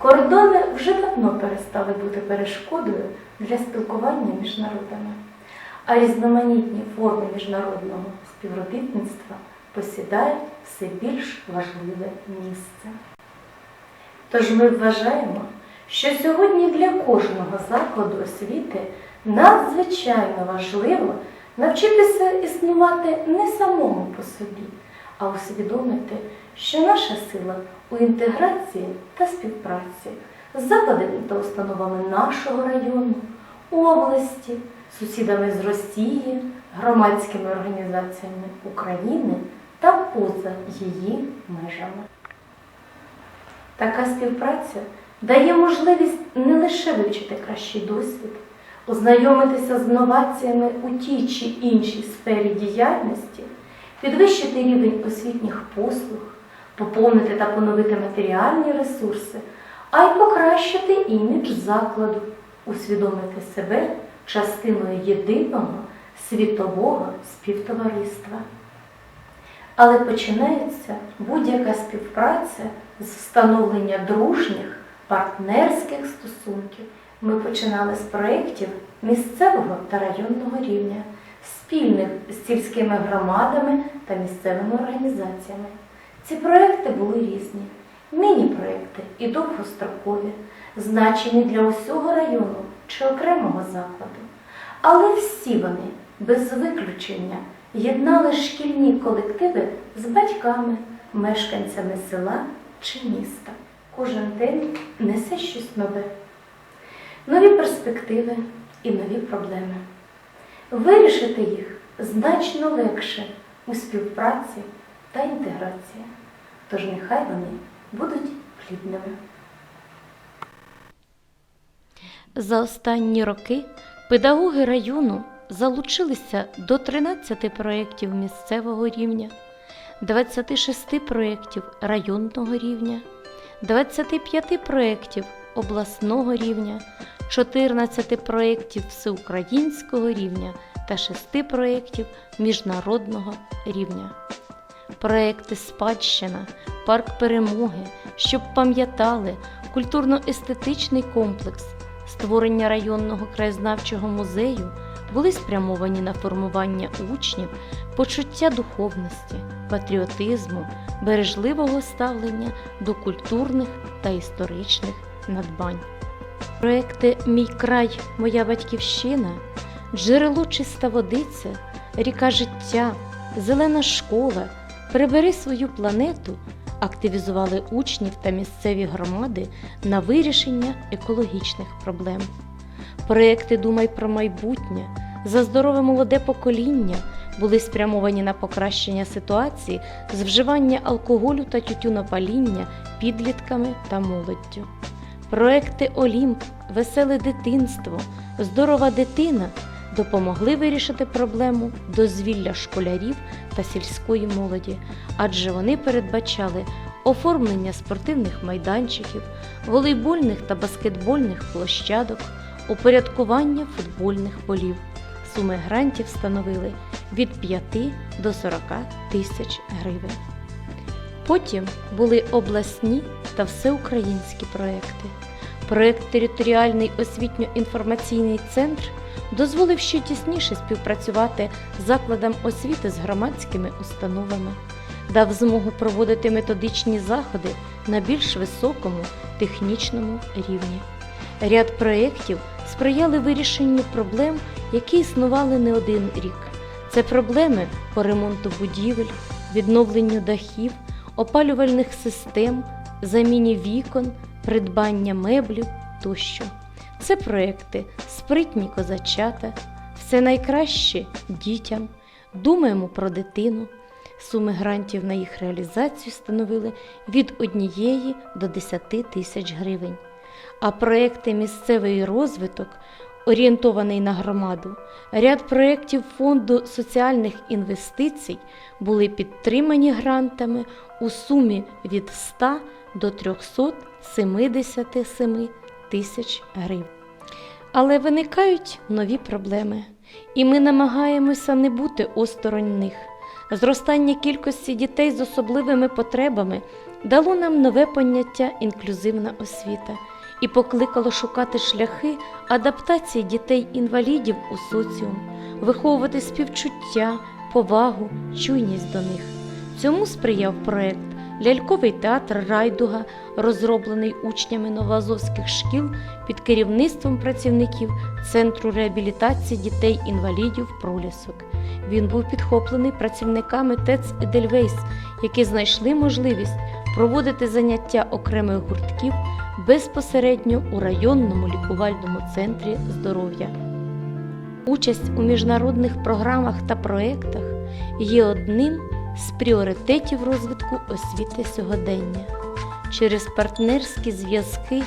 кордони вже давно перестали бути перешкодою для спілкування між народами, а різноманітні форми міжнародного співробітництва посідають все більш важливе місце. Тож ми вважаємо, що сьогодні для кожного закладу освіти надзвичайно важливо навчитися існувати не самому по собі, а усвідомити, що наша сила у інтеграції та співпраці з закладами та установами нашого району, області, сусідами з Росії, громадськими організаціями України та поза її межами. Така співпраця дає можливість не лише вивчити кращий досвід, ознайомитися з новаціями у тій чи іншій сфері діяльності, підвищити рівень освітніх послуг, поповнити та поновити матеріальні ресурси, а й покращити імідж закладу, усвідомити себе частиною єдиного світового співтовариства. Але починається будь-яка співпраця з встановлення дружніх партнерських стосунків. Ми починали з проєктів місцевого та районного рівня, спільних з сільськими громадами та місцевими організаціями. Ці проекти були різні: міні-проекти і довгострокові, значені для усього району чи окремого закладу. Але всі вони без виключення єднали шкільні колективи з батьками, мешканцями села чи міста. Кожен день несе щось нове, нові перспективи і нові проблеми. Вирішити їх значно легше у співпраці та інтеграції. Тож нехай вони будуть плідними. За останні роки педагоги району залучилися до 13 проєктів місцевого рівня, 26 проєктів районного рівня, 25 проєктів обласного рівня, 14 проєктів всеукраїнського рівня та 6 проєктів міжнародного рівня. Проекти Спадщина, Парк перемоги, щоб пам'ятали, культурно-естетичний комплекс, створення районного краєзнавчого музею були спрямовані на формування учнів почуття духовності, патріотизму, бережливого ставлення до культурних та історичних надбань. Проекти Мій край, моя батьківщина, джерело чиста водиця, ріка життя, зелена школа, прибери свою планету активізували учнів та місцеві громади на вирішення екологічних проблем. Проекти Думай про майбутнє за здорове молоде покоління були спрямовані на покращення ситуації з вживання алкоголю та тютюнопаління підлітками та молоддю. Проекти Олімп, Веселе дитинство, Здорова дитина допомогли вирішити проблему дозвілля школярів та сільської молоді, адже вони передбачали оформлення спортивних майданчиків, волейбольних та баскетбольних площадок, упорядкування футбольних полів. Суми грантів становили від 5 до 40 тисяч гривень. Потім були обласні та всеукраїнські проекти. Проект Територіальний освітньо-інформаційний центр дозволив ще тісніше співпрацювати з закладом освіти з громадськими установами, дав змогу проводити методичні заходи на більш високому технічному рівні. Ряд проєктів сприяли вирішенню проблем, які існували не один рік. Це проблеми по ремонту будівель, відновленню дахів, опалювальних систем, заміні вікон, придбання меблів тощо. Це проекти Спритні козачата, все найкраще дітям, думаємо про дитину. Суми грантів на їх реалізацію становили від 1 до 10 тисяч гривень. А проекти Місцевий розвиток, орієнтований на громаду, ряд проєктів Фонду соціальних інвестицій були підтримані грантами у сумі від 100 до 377 тисяч гривень. Але виникають нові проблеми, і ми намагаємося не бути осторонь них. Зростання кількості дітей з особливими потребами дало нам нове поняття інклюзивна освіта і покликало шукати шляхи адаптації дітей-інвалідів у соціум, виховувати співчуття, повагу, чуйність до них. Цьому сприяв проект Ляльковий театр Райдуга, розроблений учнями новоазовських шкіл під керівництвом працівників Центру реабілітації дітей-інвалідів Пролісок. Він був підхоплений працівниками ТЕЦ Едельвейс, які знайшли можливість проводити заняття окремих гуртків безпосередньо у районному лікувальному центрі здоров'я. Участь у міжнародних програмах та проєктах є одним з пріоритетів розвитку освіти сьогодення. Через партнерські зв'язки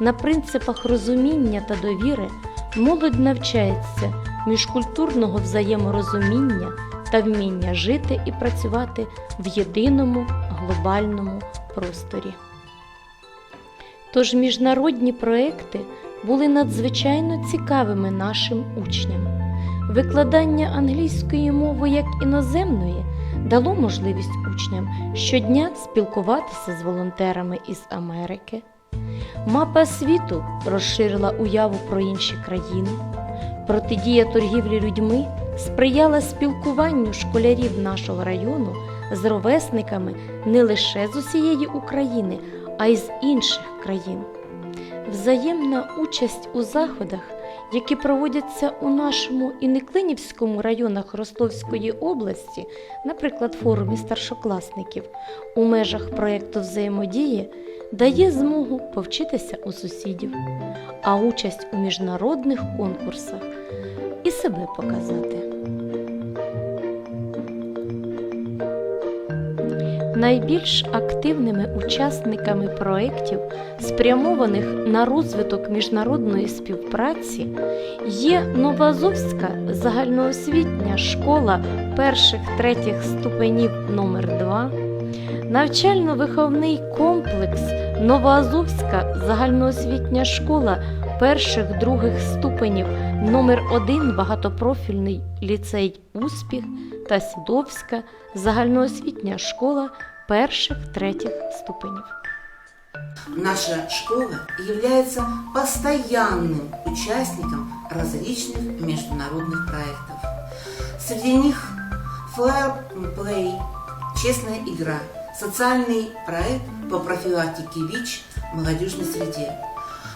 на принципах розуміння та довіри молодь навчається міжкультурного взаєморозуміння та вміння жити і працювати в єдиному глобальному просторі. Тож міжнародні проекти були надзвичайно цікавими нашим учням. Викладання англійської мови як іноземної дало можливість учням щодня спілкуватися з волонтерами із Америки. Мапа світу розширила уяву про інші країни. Протидія торгівлі людьми сприяла спілкуванню школярів нашого району з ровесниками не лише з усієї України, а й з інших країн. Взаємна участь у заходах, які проводяться у нашому і Неклинівському районах Ростовської області, наприклад, форумі старшокласників, у межах проєкту взаємодії, дає змогу повчитися у сусідів, а участь у міжнародних конкурсах і себе показати. Найбільш активними учасниками проєктів, спрямованих на розвиток міжнародної співпраці, є Новоазовська загальноосвітня школа перших-третіх ступенів номер 2 навчально-виховний комплекс Новоазовська загальноосвітня школа перших-других ступенів номер 1 багатопрофільний ліцей Успіх та Сідовська загальноосвітня школа перших-третіх ступенів. Наша школа является постоянным участником различных международных проектов. Среди них Fair Play, честная игра, социальный проект по профилактике ВИЧ в молодежной среде,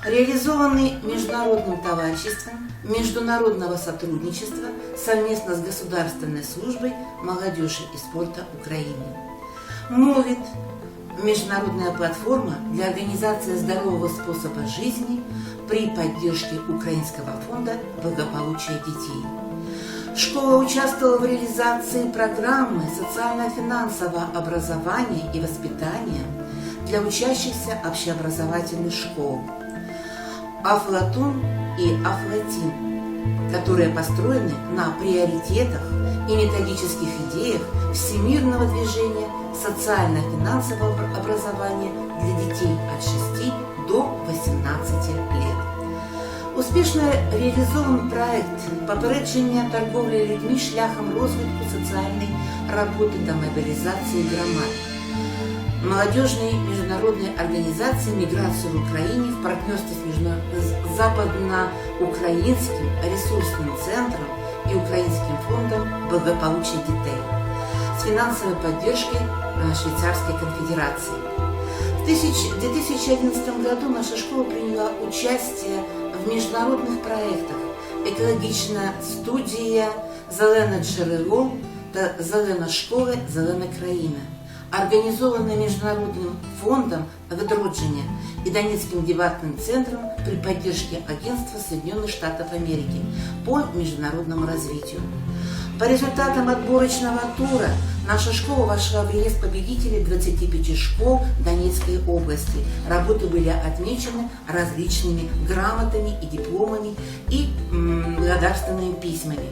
реализованный международным товариществом международного сотрудничества совместно с Государственной службой молодежи и спорта Украины. МОВИД – международная платформа для организации здорового способа жизни при поддержке Украинского фонда благополучия детей. Школа участвовала в реализации программы социально-финансового образования и воспитания для учащихся общеобразовательных школ Афлатун и Афлатин, которые построены на приоритетах и методических идеях всемирного движения социально-финансового образования для детей от 6 до 18 лет. Успішно реалізований проект попередження торговлі людьми шляхом розвитку соціальної роботи та мобілізації громад. Молодежной международной организации «Миграция в Украине» в партнерстве с, междуна- с Западноукраинским ресурсным центром и Украинским фондом благополучия детей с финансовой поддержкой э, Швейцарской конфедерации. В тысяч- 2011 году наша школа приняла участие в международных проектах «Екологічна студія», «Зелене джерело» та «Зелена школа», «Зелена країна», организованная Международным фондом «Відродження» и Донецким дебатным центром при поддержке Агентства Соединенных Штатов Америки по международному развитию. По результатам отборочного тура наша школа вошла в реестр победителей 25 школ Донецкой области. Работы были отмечены различными грамотами и дипломами и благодарственными письмами.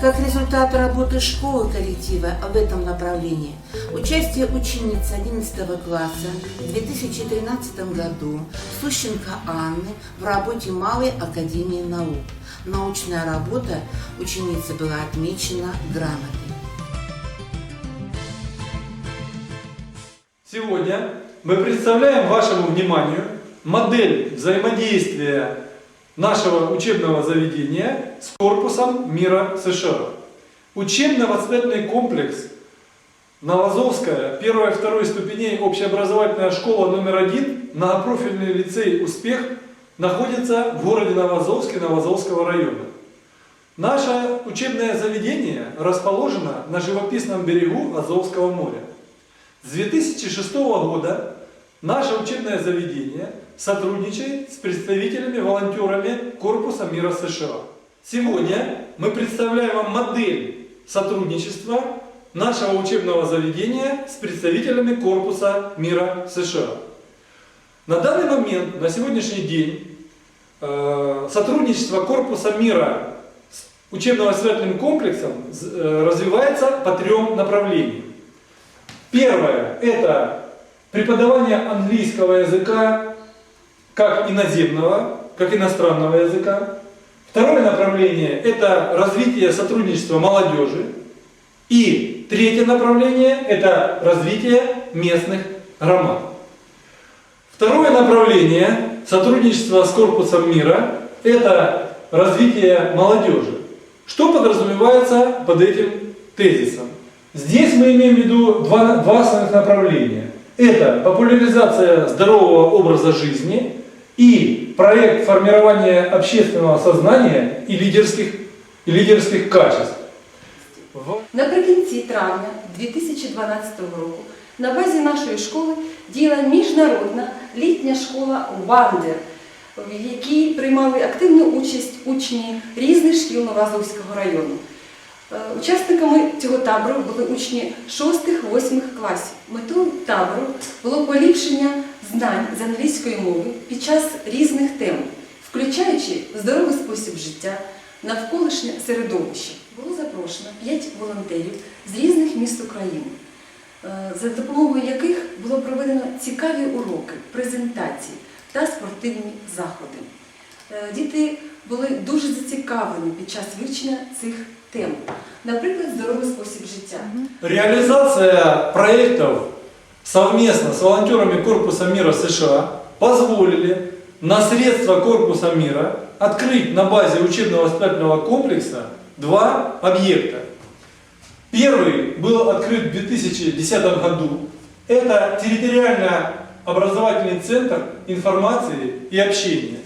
Как результат работы школы коллектива в этом направлении, участие учениц 11 класса в 2013 году Сущенко Анны в работе Малой Академии наук. Научная работа ученицы была отмечена грамотой. Сегодня мы представляем вашему вниманию модель взаимодействия нашего учебного заведения с корпусом мира США. Учебно-воспитательный комплекс Новозовская, первая и второй ступеней общеобразовательная школа номер один, многопрофильный лицей «Успех» находится в городе Новозовске Новозовского района. Наше учебное заведение расположено на живописном берегу Азовского моря. С 2006 года наше учебное заведение сотрудничает с представителями-волонтерами Корпуса мира США. Сегодня мы представляем вам модель сотрудничества нашего учебного заведения с представителями Корпуса мира США. На данный момент, на сегодняшний день, э, сотрудничество Корпуса мира с учебно-воспитательным комплексом э, развивается по трем направлениям. Первое – это преподавание английского языка как иноземного, как иностранного языка. Второе направление – это развитие сотрудничества молодежи. И третье направление – это развитие местных громад. Второе направление сотрудничества с Корпусом мира – это развитие молодежи. Что подразумевается под этим тезисом? Здесь мы имеем в виду два, два основных направления. Это популяризация здорового образа жизни и проект формирования общественного сознания и лидерских, и лидерских качеств. В- Наприкінці травня 2012 року на базі нашої школи діяла міжнародна літня школа Вандер, в якій приймали активну участь учні різних шкіл Новоазовського району. Е, Учасниками цього табору були учні 6-8 класів. Метою табору було поліпшення знань з англійської мови під час різних тем, включаючи здоровий спосіб життя, навколишнє середовище. Запрошено 5 волонтерів з різних міст України, е, за допомогою яких було проведено цікаві уроки, презентації та спортивні заходи. Е, Діти були дуже зацікавлені під час вивчення цих тем, наприклад, здоровий спосіб життя. Реализация проектов совместно с волонтерами Корпуса мира США позволили на средства Корпуса мира открыть на базе учебно-воспитательного комплекса два объекта. Первый был открыт в 2010 году. Это территориально-образовательный центр информации и общения.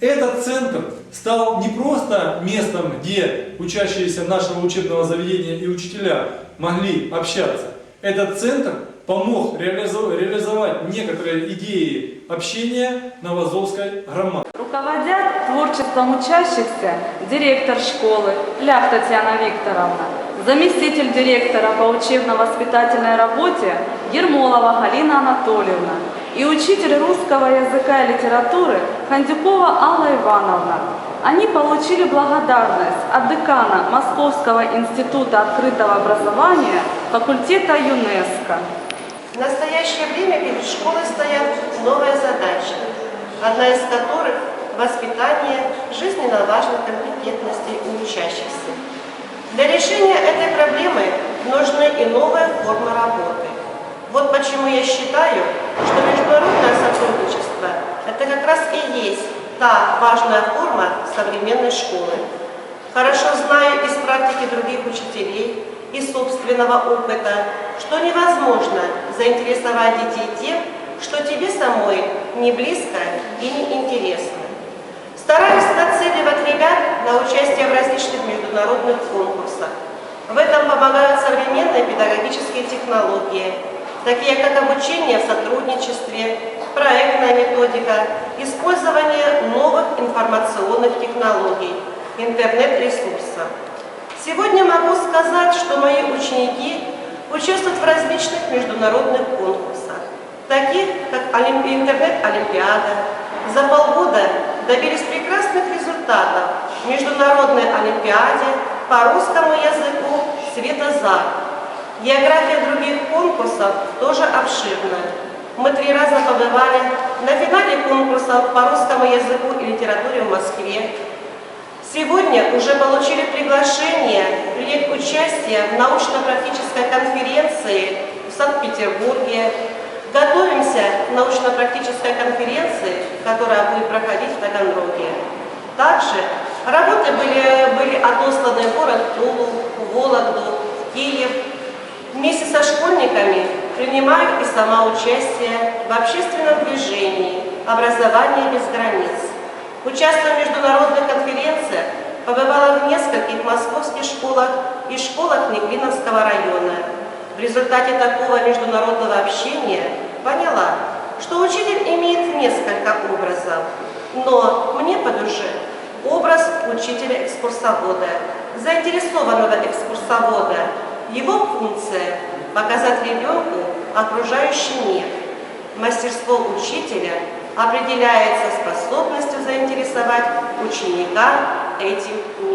Этот центр стал не просто местом, где учащиеся нашего учебного заведения и учителя могли общаться. Этот центр помог реализо- реализовать некоторые идеи общения Новозовской громады. Руководят творчеством учащихся директор школы Лях Татьяна Викторовна, заместитель директора по учебно-воспитательной работе Ермолова Галина Анатольевна и учитель русского языка и литературы Хандюкова Алла Ивановна. Они получили благодарность от декана Московского института открытого образования факультета ЮНЕСКО. В настоящее время перед школой стоят новые задачи, одна из которых – воспитание жизненно важных компетентностей у учащихся. Для решения этой проблемы нужны и новые формы работы. Вот почему я считаю, что международное сотрудничество – это как раз и есть та важная форма современной школы. Хорошо знаю из практики других учителей и собственного опыта, что невозможно заинтересовать детей тем, что тебе самой не близко и не интересно. Стараюсь нацеливать ребят на участие в различных международных конкурсах. В этом помогают современные педагогические технологии, такие как обучение в сотрудничестве, проектная методика, использование новых информационных технологий, интернет-ресурсов. Сегодня могу сказать, что мои ученики участвуют в различных международных конкурсах, таких как Олимп- интернет-олимпиада. За полгода добились прекрасных результатов в международной олимпиаде по русскому языку «Светозар». География других конкурсов тоже обширная. Мы три раза побывали на финале конкурсов по русскому языку и литературе в Москве, Сегодня уже получили приглашение принять участие в научно-практической конференции в Санкт-Петербурге. Готовимся к научно-практической конференции, которая будет проходить в Таганроге. Также работы были, были отосланы в город Тулу, Вологду, Киев. Вместе со школьниками принимаю и сама участие в общественном движении «Образование без границ». Участвуя в международных конференциях, побывала в нескольких московских школах и школах Неглиновского района. В результате такого международного общения поняла, что учитель имеет несколько образов, но мне по душе образ учителя-экскурсовода, заинтересованного экскурсовода. Его функция – показать ребенку окружающий мир. Мастерство учителя определяется способностью заинтересовать ученика этим миром.